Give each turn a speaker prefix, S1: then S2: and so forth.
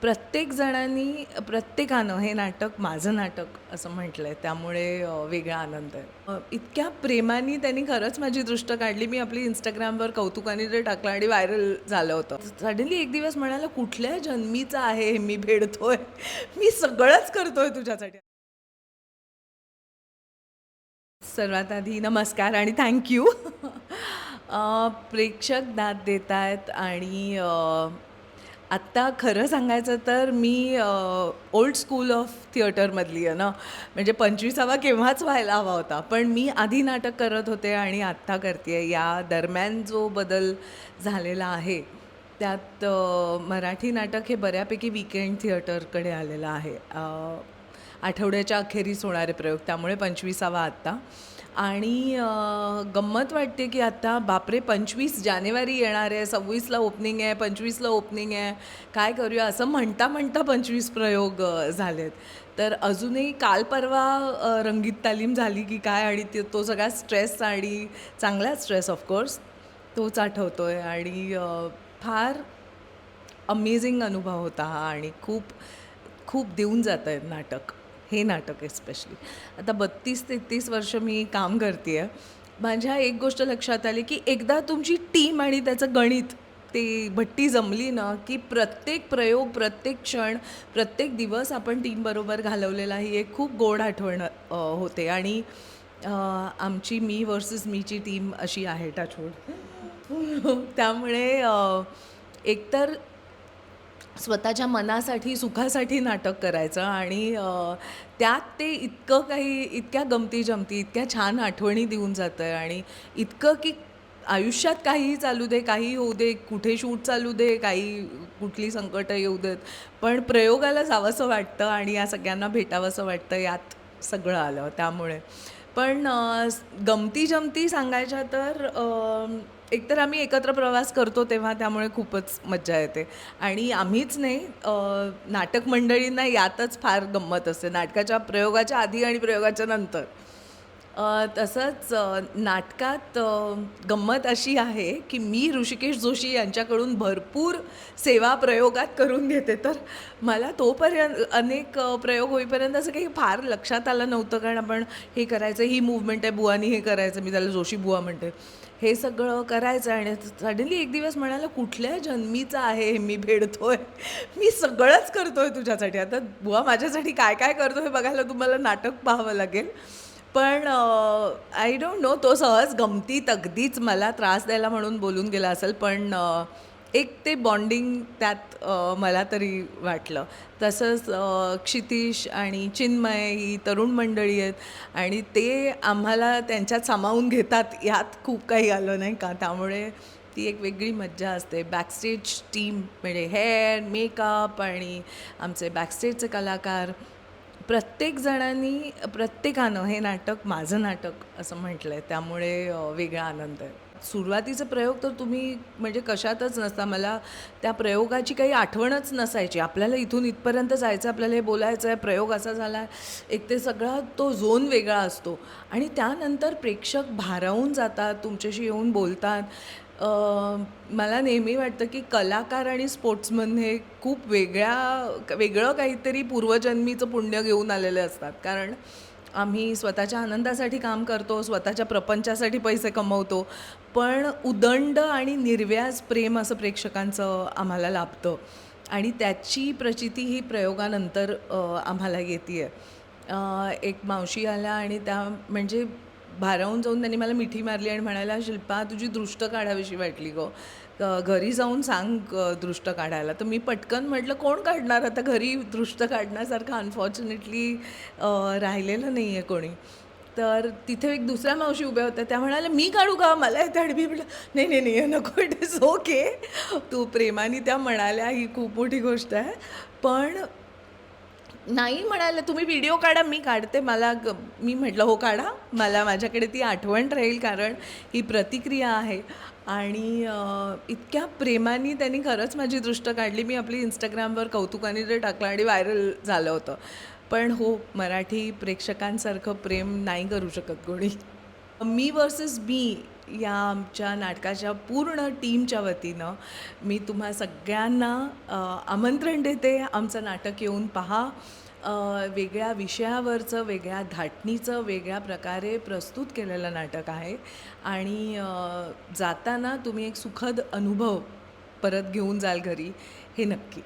S1: प्रत्येक जणांनी प्रत्येकानं हे नाटक माझं नाटक असं म्हटलं आहे त्यामुळे वेगळा आनंद आहे. इतक्या प्रेमाने त्यांनी खरंच माझी दृष्ट काढली. मी आपली इंस्टाग्रामवर कौतुकाने ते टाकलं आणि व्हायरल झालं होतं. सडनली एक दिवस म्हणाला कुठल्या जन्मीचं आहे हे? मी भेडतोय. मी सगळंच करतोय तुझ्यासाठी. सर्वात आधी नमस्कार आणि थँक्यू प्रेक्षक दाद देत आहेत आणि आत्ता खरं सांगायचं तर मी ओल्ड स्कूल ऑफ थिएटरमधली आहे ना. म्हणजे पंचवीसावा केव्हाच व्हायला हवा होता. पण मी आधी नाटक करत होते आणि आत्ता करते या दरम्यान जो बदल झालेला आहे त्यात मराठी नाटक हे बऱ्यापैकी विकेंड थिएटरकडे आलेलं आहे. आठवड्याच्या अखेरीस होणारे प्रयोग. त्यामुळे पंचवीसावा आत्ता. आणि गंमत वाटते की आता बापरे पंचवीस जानेवारी येणार आहे सव्वीसला ओपनिंग आहे पंचवीसला ओपनिंग आहे काय करूया? असं म्हणता म्हणता पंचवीस प्रयोग झालेत. तर अजूनही काल परवा रंगीत तालीम झाली की काय आणि ते तो सगळा स्ट्रेस आणि चांगला स्ट्रेस ऑफकोर्स तोच आठवतो आहे आणि फार अमेझिंग अनुभव होता हा आणि खूप खूप देऊन जातं आहे नाटक. हे नाटक एस्पेशली आता बत्तीस तेहतीस वर्ष मी काम करते आहे माझ्या एक गोष्ट लक्षात आली की एकदा तुमची टीम आणि त्याचं गणित ते भट्टी जमली ना की प्रत्येक प्रयोग प्रत्येक क्षण प्रत्येक दिवस आपण टीमबरोबर घालवलेला ही एक खूप गोड आठवण होते. आणि आमची मी वर्सेस मीची टीम अशी आहे टाछोड त्यामुळे एकतर स्वतःच्या मनासाठी सुखासाठी नाटक करायचं आणि त्यात ते इतकं काही इतक्या गमती जमती इतक्या छान आठवणी देऊन जातं आहे आणि इतकं की आयुष्यात काहीही चालू दे काही होऊ दे कुठे शूट चालू दे काही कुठली संकटं येऊ देत पण प्रयोगाला जावंसं वाटतं आणि या सगळ्यांना भेटावंसं वाटतं यात सगळं आलं त्यामुळे. पण गमती जमती सांगायच्या तर एकतर आम्ही एकत्र प्रवास करतो तेव्हा त्यामुळे खूपच मज्जा येते. आणि आम्हीच नाही नाटक मंडळींना यातच फार गंमत असते. नाटकाच्या प्रयोगाच्या आधी आणि प्रयोगाच्या नंतर. तसंच नाटकात गंमत अशी आहे की मी ऋषिकेश जोशी यांच्याकडून भरपूर सेवा प्रयोगात करून घेते. तर मला तोपर्यंत अनेक प्रयोग होईपर्यंत असं काही फार लक्षात आलं नव्हतं. कारण आपण हे करायचं ही मुवमेंट आहे बुवानी हे करायचं मी त्याला जोशी बुवा म्हणते. हे सगळं करायचं आणि सडनली एक दिवस म्हणाला कुठल्या जन्मीचं आहे हे मी भेडतोय? मी सगळंच करतोय तुझ्यासाठी. आता बुवा माझ्यासाठी काय काय करतो हे बघायला तुम्हाला नाटक पाहावं लागेल. पण आय डोंट नो तो सहज गमतीत अगदीच मला त्रास द्यायला म्हणून बोलून गेला असेल पण एक ते बॉन्डिंग त्यात मला तरी वाटलं. तसंच क्षितिश आणि चिन्मय ही तरुण मंडळी आहेत आणि ते आम्हाला त्यांच्यात सामावून घेतात यात खूप काही आलं नाही का? त्यामुळे ती एक वेगळी मज्जा असते. बॅकस्टेज टीम म्हणजे हेअर मेकअप आणि आमचे बॅकस्टेजचे कलाकार प्रत्येक जणांनी प्रत्येकानं हे नाटक माझं नाटक असं म्हटलं आहे त्यामुळे वेगळा आनंद आहे. सुरुवातीचे प्रयोग तर तुम्ही म्हणजे कशातच नसता. मला त्या प्रयोगाची काही आठवणच नसायची. आपल्याला इथून इथपर्यंत जायचं आपल्याला हे बोलायचं आहे प्रयोग असा झाला. आहे एक ते सगळा तो झोन वेगळा असतो. आणि त्यानंतर प्रेक्षक भारावून जातात तुमच्याशी येऊन बोलतात. मला नेहमी वाटतं की कलाकार आणि स्पोर्ट्समन हे खूप वेगळ्या वेगळं काहीतरी पूर्वजन्मीचं पुण्य घेऊन आलेले असतात. कारण आम्ही स्वतःच्या आनंदासाठी काम करतो स्वतःच्या प्रपंचासाठी पैसे कमवतो पण उदंड आणि निर्व्याज प्रेम असं प्रेक्षकांचं आम्हाला लाभतं. आणि त्याची प्रचिती ही प्रयोगानंतर आम्हाला येते आहे एक मावशी आल्या आणि त्या म्हणजे भारावून जाऊन त्यांनी मला मिठी मारली आणि म्हणायला शिल्पा तुझी दृष्ट काढावीशी वाटली गो. घरी जाऊन सांग दृष्ट काढायला. तर मी पटकन म्हटलं कोण काढणार आता? घरी दृष्ट काढण्यासारखं अनफॉर्च्युनेटली राहिलेलं नाही आहे कोणी. तर तिथे एक दुसऱ्या मावशी उभ्या होत्या. त्या म्हणाल्या मी काढू का मला येते अडबी. म्हटलं नाही नाही नाही नको इट इज ओके. तू प्रेमाने त्या म्हणाल्या ही खूप मोठी गोष्ट आहे. पण नाही म्हणाले तुम्ही व्हिडिओ काढा मी काढते मला ग- मी म्हटलं हो काढा मला माझ्याकडे ती आठवण राहील कारण ही प्रतिक्रिया आहे. आणि इतक्या प्रेमाने त्यांनी खरंच माझी दृष्ट काढली. मी आपली इंस्टाग्रामवर कौतुकाने ते टाकलं आणि व्हायरल झालं होतं. पण हो मराठी प्रेक्षकांसारखं प्रेम नाही करू शकत कोणी. मी वर्सेस मी या आमच्या नाटकाच्या पूर्ण टीमच्या वतीनं मी तुम्हा सगळ्यांना आमंत्रण देते. आमचं नाटक येऊन पहा. वेगळ्या विषयावरचं वेगळ्या धाटणीचं वेगळ्या प्रकारे प्रस्तुत केलेलं नाटक आहे. आणि जाताना तुम्ही एक सुखद अनुभव परत घेऊन जाल घरी हे नक्की.